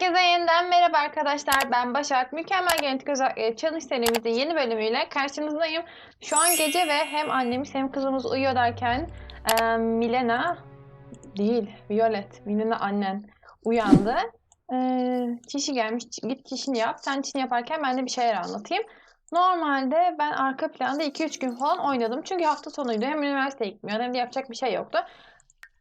Herkese yeniden merhaba arkadaşlar. Ben Başak. Mükemmel Genetik Özellikleri Challenge serimizin yeni bölümüyle karşınızdayım. Şu an gece ve hem annemiz hem kızımız uyuyor derken e, Milena değil, Violet, Milena annen uyandı. E, çişi gelmiş, git çişini yap. Sen çişini yaparken ben de bir şeyler anlatayım. Normalde ben arka planda 2-3 gün falan oynadım. Çünkü hafta sonuydu. Hem üniversiteye gitmiyor hem de yapacak bir şey yoktu.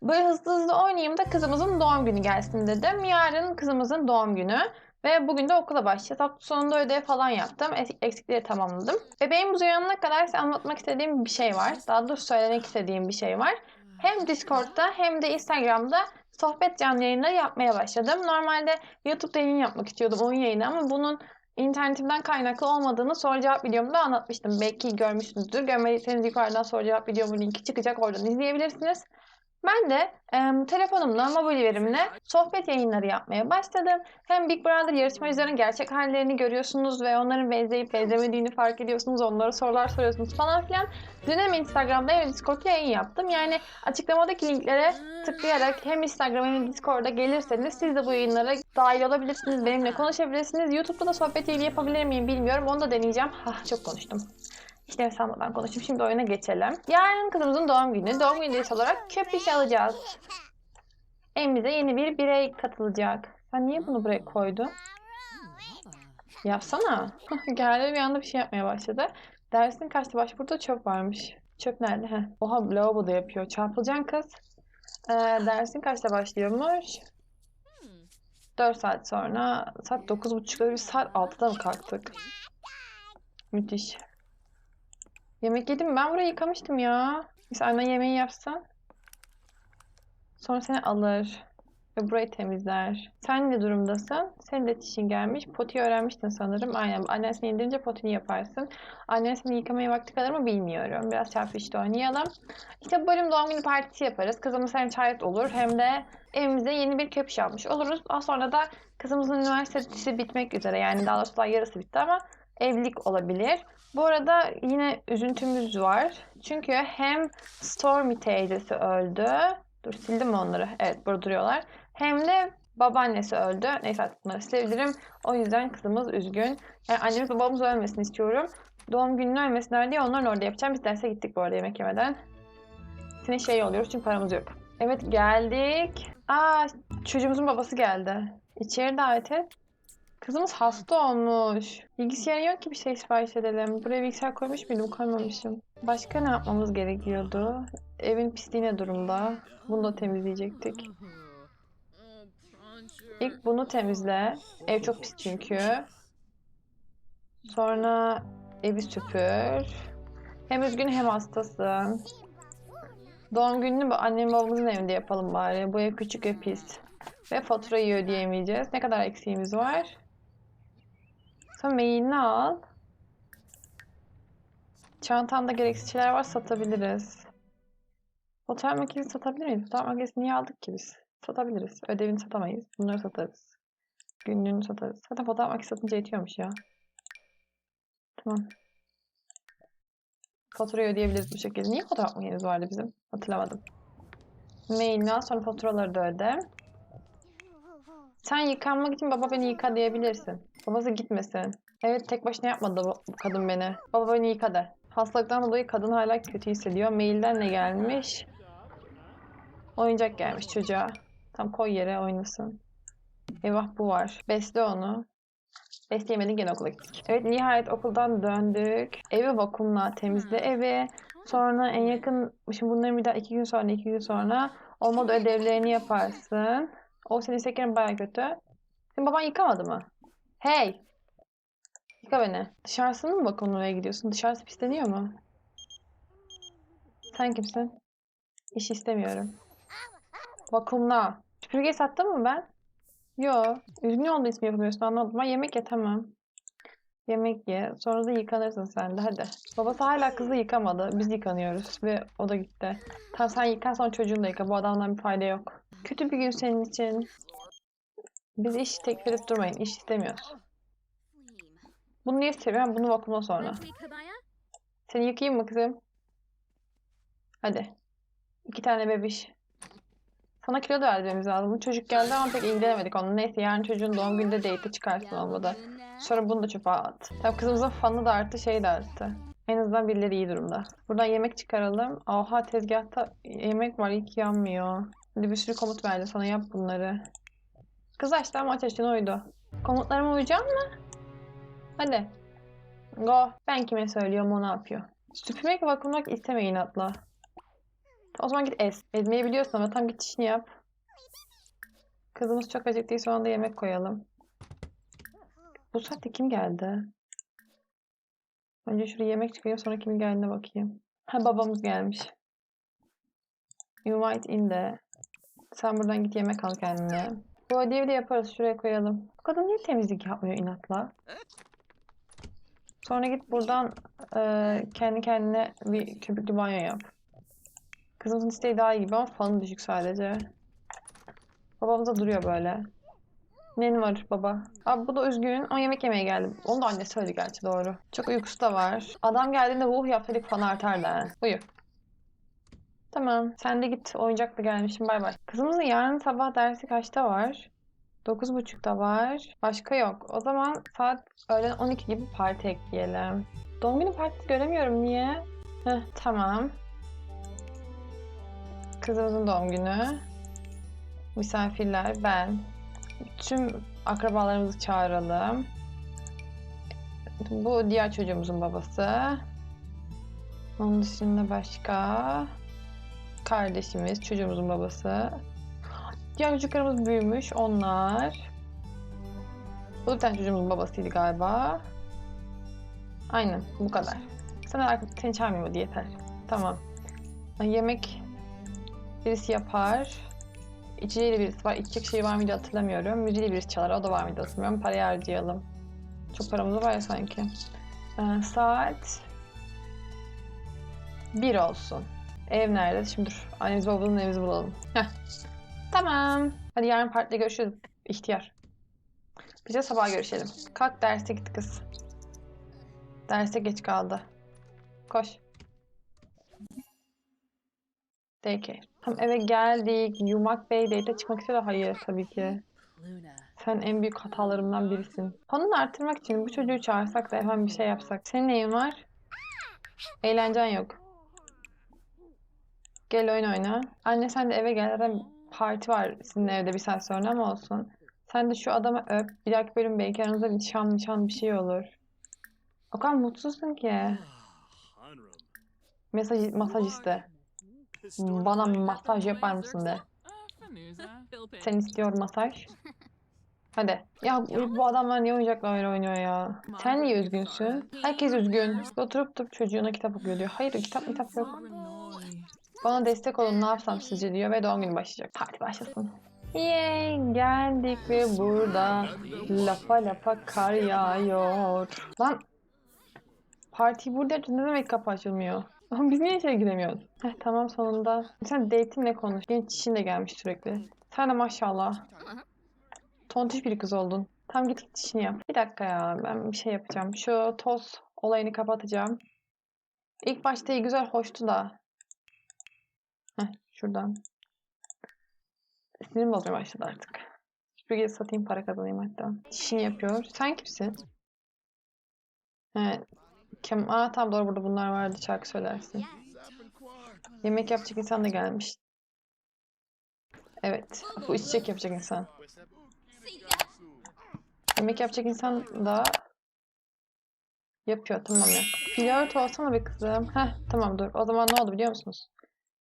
Böyle hızlı hızlı oynayayım da kızımızın doğum günü gelsin dedim. Yarın kızımızın doğum günü. Ve bugün de okula başlayacağız. Hafta sonunda ödev falan yaptım. Eksikleri tamamladım. Bebeğimiz uyanana kadar size anlatmak istediğim bir şey var. Daha doğrusu söylemek istediğim bir şey var. Hem Discord'da hem de Instagram'da sohbet canlı yayınları yapmaya başladım. Normalde YouTube'da yayın yapmak istiyordum oyun yayını ama bunun internetimden kaynaklı olmadığını soru cevap videomda anlatmıştım. Belki görmüşsünüzdür. Görmediyseniz yukarıdan soru cevap videomun linki çıkacak. Oradan izleyebilirsiniz. Ben de em, telefonumla, mobil verimle sohbet yayınları yapmaya başladım. Hem Big Brother yarışmacıların gerçek hallerini görüyorsunuz ve onların benzeyip benzemediğini fark ediyorsunuz. Onlara sorular soruyorsunuz falan filan. Dün hem Instagram'da hem Discord'da yayın yaptım. Yani açıklamadaki linklere tıklayarak hem Instagram hem Discord'a gelirseniz siz de bu yayınlara dahil olabilirsiniz. Benimle konuşabilirsiniz. YouTube'da da sohbet yayını yapabilir miyim bilmiyorum. Onu da deneyeceğim. Hah çok konuştum. İşte nefes almadan konuşayım. Şimdi oyuna geçelim. Yarın kızımızın doğum günü. Doğum günü hediyesi olarak köpüş alacağız. Evimize yeni bir birey katılacak. Sen niye bunu buraya koydun? Yapsana. Geldi bir anda bir şey yapmaya başladı. Dersin kaçtı baş burada çöp varmış. Çöp nerede? Heh. Oha lavaboda yapıyor. Çarpılacaksın kız. Ee, dersin kaçta başlıyormuş? 4 saat sonra saat 9.30'da bir saat 6'da mı kalktık? Müthiş. Yemek yedim? Ben burayı yıkamıştım ya. Neyse annen yemeği yapsın. Sonra seni alır. Ve burayı temizler. Sen ne durumdasın? Senin de çişin gelmiş. Potiyi öğrenmiştin sanırım. Aynen. Annen seni indirince potini yaparsın. Annen seni yıkamaya vakti kalır mı bilmiyorum. Biraz çarpı işte oynayalım. İşte bu bölüm doğum günü partisi yaparız. Kızımız hem çayet olur hem de evimize yeni bir köpüş almış oluruz. Daha sonra da kızımızın üniversitesi bitmek üzere. Yani daha doğrusu yarısı bitti ama evlilik olabilir. Bu arada yine üzüntümüz var. Çünkü hem Stormy teyzesi öldü. Dur sildim onları? Evet burada duruyorlar. Hem de babaannesi öldü. Neyse artık bunları silebilirim. O yüzden kızımız üzgün. Yani annemiz babamız ölmesini istiyorum. Doğum gününü ölmesinler diye onların orada yapacağım. Biz derse gittik bu arada yemek yemeden. Yine şey oluyoruz çünkü paramız yok. Evet geldik. Aa çocuğumuzun babası geldi. İçeri davet et. Kızımız hasta olmuş. Bilgisayarı yok ki bir şey sipariş edelim. Buraya bilgisayar koymuş muydum? Koymamışım. Başka ne yapmamız gerekiyordu? Evin pisliği ne durumda? Bunu da temizleyecektik. İlk bunu temizle. Ev çok pis çünkü. Sonra evi süpür. Hem üzgün hem hastasın. Doğum gününü annem babamızın evinde yapalım bari. Bu ev küçük ve pis. Ve faturayı ödeyemeyeceğiz. Ne kadar eksiğimiz var? Sen mailini al. Çantanda gereksiz şeyler var satabiliriz. Fotoğraf makinesi satabilir miyiz? Fotoğraf makinesini niye aldık ki biz? Satabiliriz. Ödevini satamayız. Bunları satarız. Günlüğünü satarız. Zaten fotoğraf makinesi satınca yetiyormuş ya. Tamam. Faturayı ödeyebiliriz bu şekilde. Niye fotoğraf makinemiz vardı bizim? Hatırlamadım. Mailini al sonra faturaları da öde. Sen yıkanmak için baba beni yıka diyebilirsin. Babası gitmesin. Evet tek başına yapmadı bu bu kadın beni. Baba beni yıka de. Hastalıktan dolayı kadın hala kötü hissediyor. Mailden ne gelmiş? Oyuncak gelmiş çocuğa. Tam koy yere oynasın. Eyvah bu var. Besle onu. Besleyemedin gene okula gittik. Evet nihayet okuldan döndük. Evi vakumla temizle evi. Sonra en yakın, şimdi bunların bir daha iki gün sonra, iki gün sonra olmadı ödevlerini yaparsın. O senin şekerin baya kötü. Senin baban yıkamadı mı? Hey! Yıka beni. Dışarısını mı vakumlamaya gidiyorsun? Dışarısı pisleniyor mu? Sen kimsin? İş istemiyorum. Vakumla. Süpürgeyi sattım mı ben? Yo. Üzgün olduğu için yapamıyorsun anladım. Ben yemek ye tamam. Yemek ye. Sonra da yıkanırsın sen de hadi. Babası hala kızı yıkamadı. Biz yıkanıyoruz ve o da gitti. Tamam sen yıkan sonra çocuğunu da yıka. Bu adamdan bir fayda yok. Kötü bir gün senin için. Biz iş teklif edip durmayın. İş istemiyoruz. Bunu niye seviyorum? Bunu vakumla sonra. Seni yıkayayım mı kızım? Hadi. İki tane bebiş. Sana kilo da vermemiz lazım. Çocuk geldi ama pek ilgilenemedik onunla. Neyse yarın çocuğun doğum gününde date'e çıkarsın olmadı. Sonra bunu da çöpe at. Tabii kızımızın fanı da arttı, şey de arttı. En azından birileri iyi durumda. Buradan yemek çıkaralım. Oha tezgahta yemek var, ilk yanmıyor. Hadi bir sürü komut verdi sana yap bunları. Kız açtı ama ateşine uydu. Komutlarıma uyacak mı? Hadi. Go. Ben kime söylüyorum o ne yapıyor. Süpürmek vakumlamak istemeyin atla. O zaman git ez. Ezmeyi biliyorsun ama tam git işini yap. Kızımız çok acıktıysa ona da yemek koyalım. Bu saatte kim geldi? Önce şuraya yemek çıkıyor sonra kimin geldiğine bakayım. Ha babamız gelmiş. Invite in de. Sen buradan git yemek al kendine. Bu ödevi de yaparız. Şuraya koyalım. Bu kadın niye temizlik yapmıyor inatla? Sonra git buradan eee, kendi kendine bir köpüklü banyo yap. Kızımızın isteği daha iyi gibi ama fanı düşük sadece. Babamız da duruyor böyle. Nen var baba? Abi bu da üzgün ama yemek yemeye geldi. Onu da annesi söyledi gerçi doğru. Çok uykusu da var. Adam geldiğinde vuh yapsaydık fan artardı ha. Uyu. Tamam. Sen de git. Oyuncakla gelmişim. Bay bay. Kızımızın yarın sabah dersi kaçta var? 9.30'da var. Başka yok. O zaman saat öğlen 12 gibi parti ekleyelim. Doğum günü partisi göremiyorum. Niye? Heh, tamam. Kızımızın doğum günü. Misafirler, ben. Tüm akrabalarımızı çağıralım. Bu diğer çocuğumuzun babası. Onun dışında başka kardeşimiz, çocuğumuzun babası. Diğer çocuklarımız büyümüş, onlar. Bu bir tane çocuğumuzun babasıydı galiba. Aynen, bu kadar. Sana artık seni çağırmıyor yeter. Tamam. Yemek birisi yapar. İçeceğiyle birisi var. İçecek şey var mıydı hatırlamıyorum. Müziğiyle birisi çalar. O da var mıydı hatırlamıyorum. Parayı harcayalım. Çok paramız var ya sanki. Ee, saat 1 olsun. Ev nerede? Şimdi dur. Annemiz babamızın evimizi bulalım. Heh. Tamam. Hadi yarın partide görüşürüz. İhtiyar. Biz de sabah görüşelim. Kalk derse git kız. Derse geç kaldı. Koş. Daycare. Tam eve geldik. Yumak Bey date'e çıkmak istiyor da hayır tabii ki. Sen en büyük hatalarımdan birisin. Fanını arttırmak için bu çocuğu çağırsak da hemen bir şey yapsak. Senin neyin var? Eğlencen yok. Gel oyun oyna. Anne sen de eve gel. Zaten parti var sizin evde bir saat sonra ama olsun. Sen de şu adamı öp. Bir dahaki bölüm belki aranızda nişan nişan bir şey olur. O kadar mutsuzsun ki. Hanrum. Mesaj, masaj iste. Bana masaj yapar mısın de. Sen istiyor masaj. Hadi. Ya bu adamlar niye oyuncakla öyle oynuyor ya? Sen niye üzgünsün? Herkes üzgün. Oturup durup çocuğuna kitap okuyor diyor. Hayır kitap kitap yok. Bana destek olun ne yapsam sizce diyor ve doğum günü başlayacak. Parti başlasın. Yay geldik ve burada lapa lapa kar yağıyor. Lan partiyi burada. Ne demek kapı açılmıyor? Ama biz niye içeri giremiyoruz? Heh, tamam sonunda. Sen date'imle konuş. Genç çişin de gelmiş sürekli. Sen de maşallah. Tontiş bir kız oldun. Tam git git işini yap. Bir dakika ya ben bir şey yapacağım. Şu toz olayını kapatacağım. İlk başta iyi güzel hoştu da. Heh, şuradan. Sinirim bozmaya başladı artık. Süpürgeyi satayım para kazanayım hatta. Dişini yapıyor. Sen kimsin? He. Kem Aa tamam doğru burada bunlar vardı şarkı söylersin. Yemek yapacak insan da gelmiş. Evet. Bu içecek yapacak insan. Yemek yapacak insan da yapıyor. Tamam ya. Flört olsana be kızım. Heh tamam dur. O zaman ne oldu biliyor musunuz?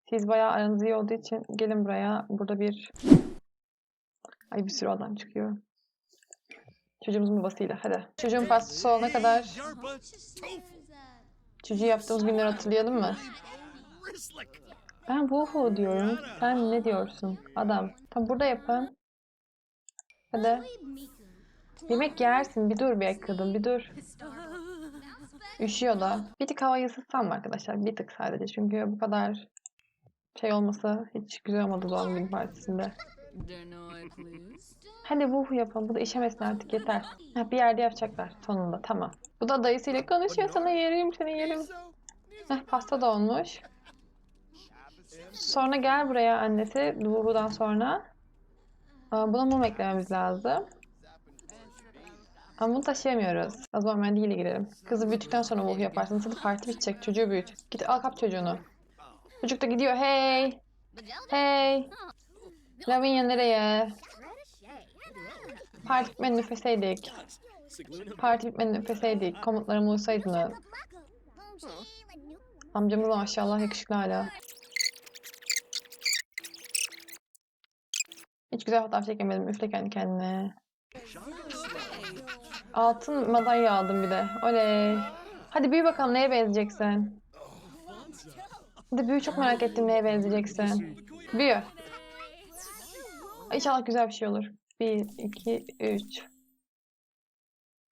Siz bayağı aranız iyi olduğu için gelin buraya. Burada bir... Ay bir sürü adam çıkıyor. Çocuğumuzun babasıyla. Hadi. Çocuğun pastası olana kadar çocuğu yaptığımız günleri hatırlayalım mı? Ben wuhu diyorum. Sen ne diyorsun? Adam. Tam burada yapın. Hadi. Yemek yersin. Bir dur bir kadın. Bir dur. Üşüyor da. Bir tık havayı ısıtsam mı arkadaşlar? Bir tık sadece. Çünkü bu kadar şey olması hiç güzel olmadı doğum günü partisinde. Hadi wuhu yapalım. Bu da işemesin artık yeter. Ha, bir yerde yapacaklar sonunda. Tamam. Bu da dayısıyla konuşuyor. Sana yerim, seni yerim. Heh, pasta da olmuş. Sonra gel buraya annesi Duhu'dan sonra. Aa, Buna mum eklememiz lazım. Ama bunu taşıyamıyoruz. O zaman mendiyle girelim. Kızı büyüttükten sonra vuh yaparsın. Hadi parti bitecek. Çocuğu büyüt. Git al kap çocuğunu. Çocuk da gidiyor. Hey! Hey! Lavinia nereye? Parti bitmeden nefeseydik. Parti bitmeden nefeseydik. Komutlarımı uysaydınız. Amcamız maşallah yakışıklı hala. Hiç güzel fotoğraf çekemedim. Üfle kendi kendine. Altın madalya aldım bir de. Oley. Hadi büyü bakalım neye benzeyeceksin? Hadi büyü çok merak ettim neye benzeyeceksin. Büyü. İnşallah güzel bir şey olur. 1, 2, 3.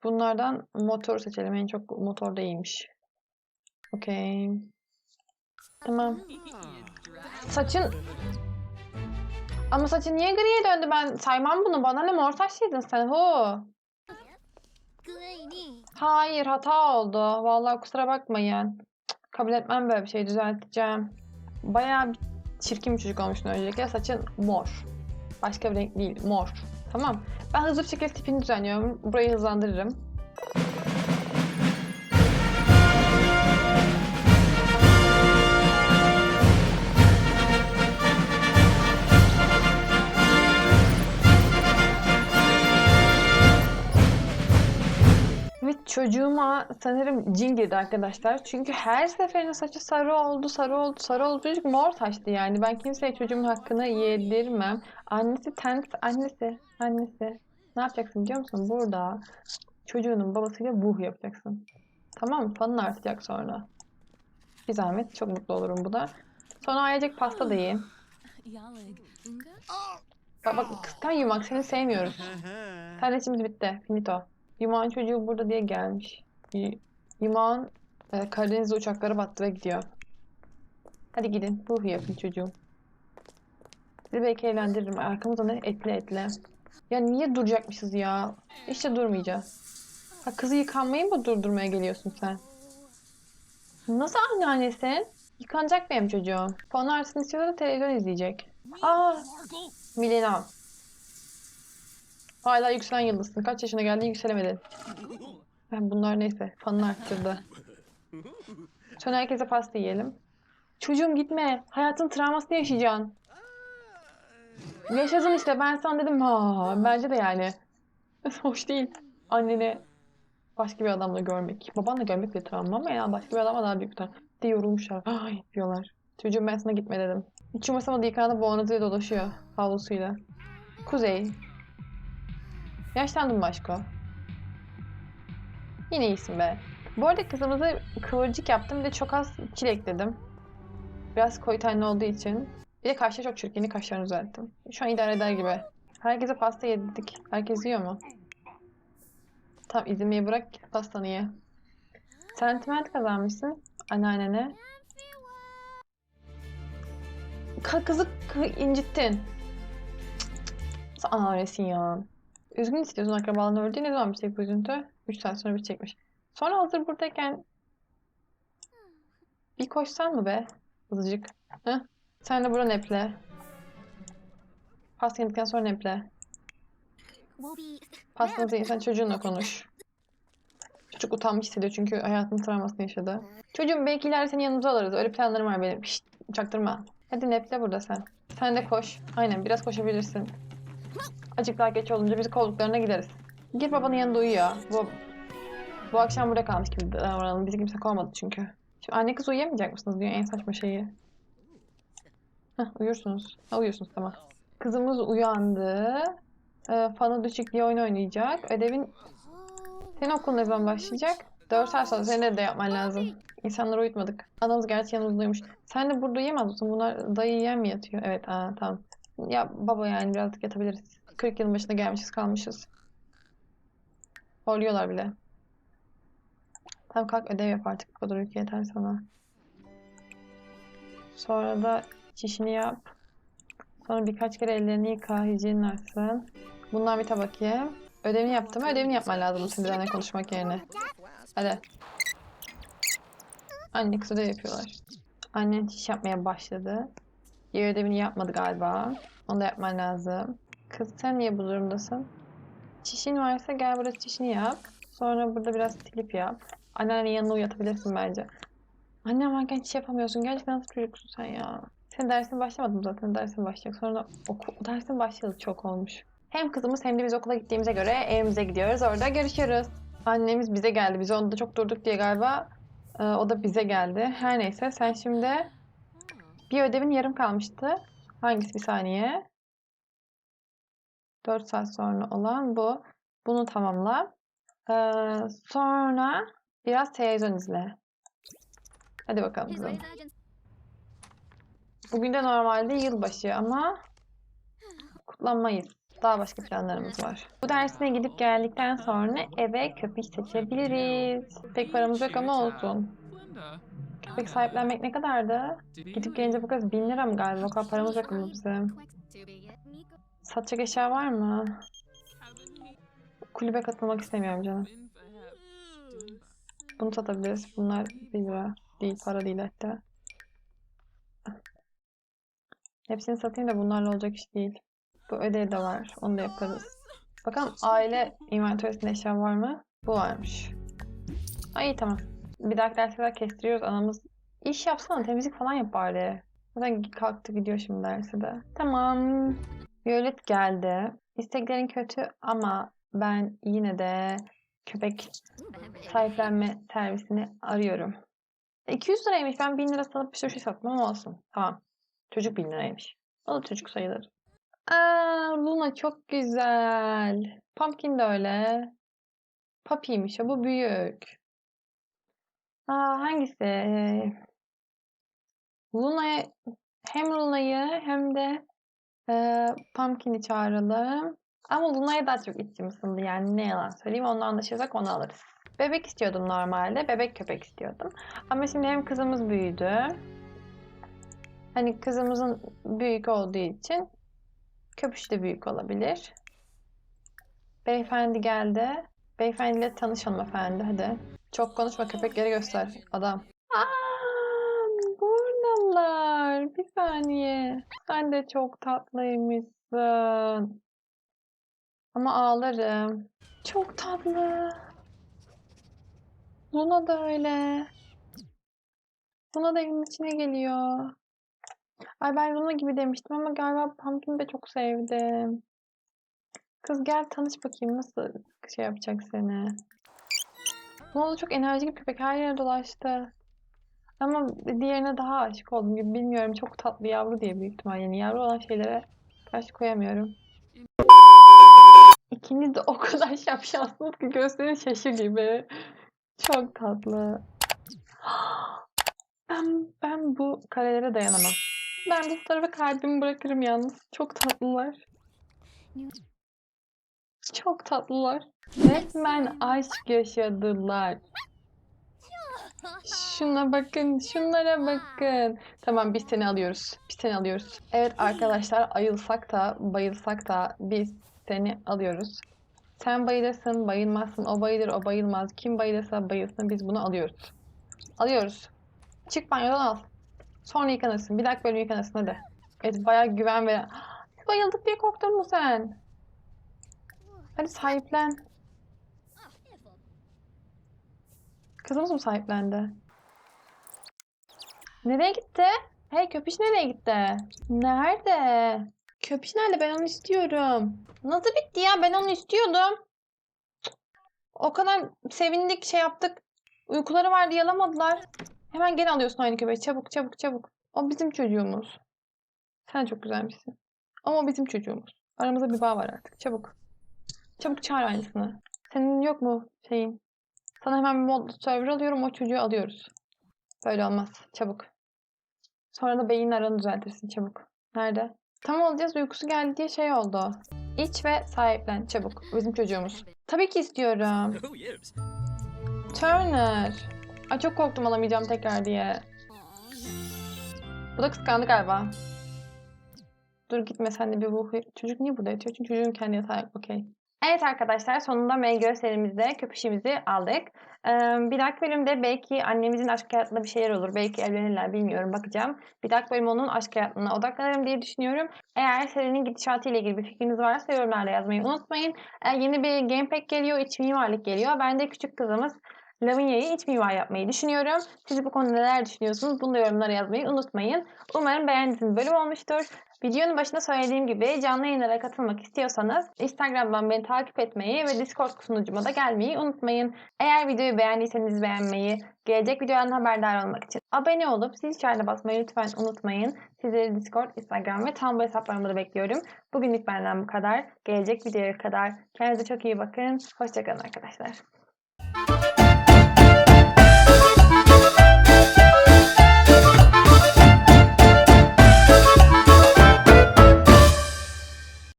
Bunlardan motor seçelim. En çok motor da iyiymiş. Okey. Tamam. Saçın... Ama saçın niye griye döndü? Ben saymam bunu. Bana ne mor saçlıydın sen. Hu. Hayır hata oldu. Vallahi kusura bakmayın. Kabul etmem böyle bir şey düzelteceğim. Bayağı bir çirkin bir çocuk olmuşsun öncelikle. Saçın mor. Başka bir renk değil. Mor. Tamam. Ben hızlı bir şekilde tipini düzenliyorum. Burayı hızlandırırım. Çocuğuma sanırım cin girdi arkadaşlar. Çünkü her seferinde saçı sarı oldu, sarı oldu, sarı oldu. Çocuk mor saçtı yani. Ben kimseye çocuğumun hakkını yedirmem. Annesi tent, annesi, annesi. Ne yapacaksın biliyor musun? Burada çocuğunun babasıyla buh yapacaksın. Tamam mı? Fanın artacak sonra. Bir zahmet. Çok mutlu olurum bu da. Sonra ailecek pasta da yiyin. Bak bak kıskan yumak seni sevmiyoruz. Sen işimiz bitti. Finito. Yumağın çocuğu burada diye gelmiş. Yumağın e, Karadeniz'de uçakları battı ve gidiyor. Hadi gidin. Ruh yapın çocuğum. Sizi belki eğlendiririm. Arkamızda ne? Etle etle. Ya niye duracakmışız ya? İşte durmayacağız. Ha kızı yıkanmayı mı durdurmaya geliyorsun sen? Nasıl anneannesin? Yıkanacak benim çocuğum. Puan arasını istiyorsa televizyon izleyecek. Aa, Milena. Hala yükselen yıldızsın. Kaç yaşına geldin yükselemedin. Ben bunlar neyse. Fanını arttırdı. Sonra herkese pasta yiyelim. Çocuğum gitme. Hayatın travmasını yaşayacaksın. Yaşadın işte. Ben sana dedim. Ha, bence de yani. Hoş değil. Anneni başka bir adamla görmek. Babanla görmek bir travma ama ya başka bir adamla daha büyük bir travma. De yorulmuşlar. Ay diyorlar. Çocuğum ben sana gitme dedim. Hiç umursamadı yıkandı boğazıyla dolaşıyor. Havlusuyla. Kuzey. Yaşlandın mı aşko? Yine iyisin be. Bu arada kızımızı kıvırcık yaptım. Bir de çok az çil ekledim. Biraz koyu tenli olduğu için. Bir de kaşları çok çirkin. Kaşlarını düzelttim. Şu an idare eder gibi. Herkese pasta yedirdik. Herkes yiyor mu? Tamam izlemeyi bırak. Pastanı ye. Sentiment kazanmışsın. Anneannene. Ka kızı kı- incittin. Sen anneannesin ya. Üzgün hissediyorsun akrabaların öldüğü ne zaman bitecek bu üzüntü? 3 saat sonra bitecekmiş. Sonra hazır buradayken bir koşsan mı be? Azıcık. Heh. Sen de buranı eple. Pasta yedikten sonra eple. Pastanızı sen çocuğunla konuş. Çocuk utanmış hissediyor çünkü hayatının travmasını yaşadı. Çocuğum belki ileride seni yanımıza alırız. Öyle planlarım var benim. Şşt, çaktırma. Hadi neple burada sen. Sen de koş. Aynen biraz koşabilirsin. Acık daha geç olunca biz kolluklarına gideriz. Git babanın yanında uyu. Bu, bu akşam burada kalmış gibi davranalım. Bizi kimse kovmadı çünkü. Şimdi anne kız uyuyamayacak mısınız diyor en saçma şeyi. Heh, uyursunuz. Ha, uyuyorsunuz tamam. Kızımız uyandı. Ee, Fanı düşük diye oyun oynayacak. Ödevin... Senin okulun ne zaman başlayacak? 4 saat sonra senin de yapman lazım. İnsanları uyutmadık. Adamız gerçi yanımızdaymış. Sen de burada uyuyamaz mısın? Bunlar dayı yiyen mi yatıyor? Evet, aa, tamam. Ya baba yani birazcık yatabiliriz. 40 yılın başına gelmişiz kalmışız. Horluyorlar bile. Tamam kalk ödev yap artık. Bu kadar uyku yeter sana. Sonra da çişini yap. Sonra birkaç kere ellerini yıka, hijyenin artsın. Bundan bir tabak ye. Ödevini yaptın mı? Ödevini yapman lazım şimdi benimle konuşmak yerine. Hadi. Anne kız ödev yapıyorlar. Annen çiş yapmaya başladı. Diğer ödevini yapmadı galiba. Onu da yapman lazım. Kız sen niye bu durumdasın? Çişin varsa gel burada çişini yap. Sonra burada biraz klip yap. Anneannenin yanına uyatabilirsin bence. Annem varken çiş yapamıyorsun. Gerçekten nasıl çocuksun sen ya? Senin dersin başlamadı mı zaten? Dersin başlayacak. Sonra oku, dersin başladı çok olmuş. Hem kızımız hem de biz okula gittiğimize göre evimize gidiyoruz. Orada görüşürüz. Annemiz bize geldi. Biz onda çok durduk diye galiba e, o da bize geldi. Her neyse sen şimdi bir ödevin yarım kalmıştı. Hangisi bir saniye? 4 saat sonra olan bu. Bunu tamamla. Ee, sonra biraz televizyon izle. Hadi bakalım. Kızım. Bugün de normalde yılbaşı ama kutlanmayız. Daha başka planlarımız var. Bu dersine gidip geldikten sonra eve köpek seçebiliriz. Pek paramız yok ama olsun. Köpek sahiplenmek ne kadardı? Gidip gelince bakarız. Bin lira mı galiba? O kadar paramız yok mu bizim? Satacak eşya var mı? Kulübe katılmak istemiyorum canım. Bunu satabiliriz. Bunlar 1 lira değil, para değil hatta. Hepsini satayım da bunlarla olacak iş değil. Bu ödev de var. Onu da yaparız. Bakalım aile inventörüsünde eşya var mı? Bu varmış. Ay tamam. Bir dahaki derse kadar kestiriyoruz. Anamız iş yapsana temizlik falan yap bari. Zaten kalktı gidiyor şimdi derse de. Tamam. Violet geldi. İsteklerin kötü ama ben yine de köpek sahiplenme servisini arıyorum. 200 liraymış. Ben 1000 lira salıp bir sürü şey sattım ama olsun. Tamam. Çocuk 1000 liraymış. O da çocuk sayılır. Aa, Luna çok güzel. Pumpkin de öyle. Papi'ymiş o. Bu büyük. Aa, hangisi? Luna'ya hem Luna'yı hem de e, Pumpkin'i çağıralım. Ama Luna'ya daha çok içim ısındı yani ne yalan söyleyeyim. Ondan anlaşırsak onu alırız. Bebek istiyordum normalde. Bebek köpek istiyordum. Ama şimdi hem kızımız büyüdü. Hani kızımızın büyük olduğu için köpüş de büyük olabilir. Beyefendi geldi. Beyefendiyle tanış hanımefendi hadi. Çok konuşma köpekleri göster adam. Aa, buradalar. Bir saniye. Sen de çok tatlıymışsın. Ama ağlarım. Çok tatlı. Luna da öyle. Luna da evin içine geliyor. Ay ben Luna gibi demiştim ama galiba Pumpkin'i de çok sevdim. Kız gel tanış bakayım nasıl şey yapacak seni. Luna da çok enerjik bir köpek. Her yere dolaştı. Ama diğerine daha aşık oldum gibi bilmiyorum. Çok tatlı yavru diye büyük ihtimal. Yani yavru olan şeylere karşı koyamıyorum. İkiniz de o kadar şapşalsınız ki gözleri şaşı gibi. Çok tatlı. Ben, ben bu karelere dayanamam. Ben bu tarafa kalbimi bırakırım yalnız. Çok tatlılar. Çok tatlılar. Resmen aşk yaşadılar. Şuna bakın, şunlara bakın. Tamam biz seni alıyoruz. Biz seni alıyoruz. Evet arkadaşlar ayılsak da bayılsak da biz seni alıyoruz. Sen bayılırsın, bayılmazsın. O bayılır, o bayılmaz. Kim bayılırsa bayılsın biz bunu alıyoruz. Alıyoruz. Çık banyodan al. Sonra yıkanırsın. Bir dakika bölüm yıkanırsın hadi. Evet bayağı güven veren. Bayıldık diye korktun mu sen? Hadi sahiplen. Kızımız mı sahiplendi? Nereye gitti? Hey köpüş nereye gitti? Nerede? Köpüş nerede? Ben onu istiyorum. Nasıl bitti ya? Ben onu istiyordum. O kadar sevindik şey yaptık. Uykuları vardı yalamadılar. Hemen geri alıyorsun aynı köpeği. Çabuk çabuk çabuk. O bizim çocuğumuz. Sen çok güzelmişsin. Ama o bizim çocuğumuz. Aramızda bir bağ var artık. Çabuk. Çabuk çağır aynısını. Senin yok mu şeyin? Sana hemen bir mod server alıyorum. O çocuğu alıyoruz. Böyle olmaz. Çabuk. Sonra da beyin aranı düzeltirsin çabuk. Nerede? Tam olacağız uykusu geldi diye şey oldu. İç ve sahiplen çabuk. Bizim çocuğumuz. Tabii ki istiyorum. Turner. Ay çok korktum alamayacağım tekrar diye. Bu da kıskandı galiba. Dur gitme sen de bir bu çocuk niye burada yatıyor? Çünkü çocuğun kendi yatağı yok. Okey. Evet arkadaşlar sonunda M gösterimizde köpüşümüzü aldık. Eee, bir dahaki bölümde belki annemizin aşk hayatında bir şeyler olur. Belki evlenirler bilmiyorum bakacağım. Bir dahaki bölüm onun aşk hayatına odaklanırım diye düşünüyorum. Eğer serinin gidişatı ile ilgili bir fikriniz varsa yorumlarda yazmayı unutmayın. Eğer yeni bir gamepack geliyor, iç mimarlık geliyor. Ben de küçük kızımız Lavinia'yı iç mimar yapmayı düşünüyorum. Siz bu konuda neler düşünüyorsunuz? Bunu da yorumlara yazmayı unutmayın. Umarım beğendiğiniz bölüm olmuştur. Videonun başında söylediğim gibi canlı yayınlara katılmak istiyorsanız Instagram'dan beni takip etmeyi ve Discord sunucuma da gelmeyi unutmayın. Eğer videoyu beğendiyseniz beğenmeyi, gelecek videolardan haberdar olmak için abone olup zil çanına basmayı lütfen unutmayın. Sizleri Discord, Instagram ve Tumblr hesaplarımda da bekliyorum. Bugünlük benden bu kadar. Gelecek videoya kadar kendinize çok iyi bakın. Hoşçakalın arkadaşlar.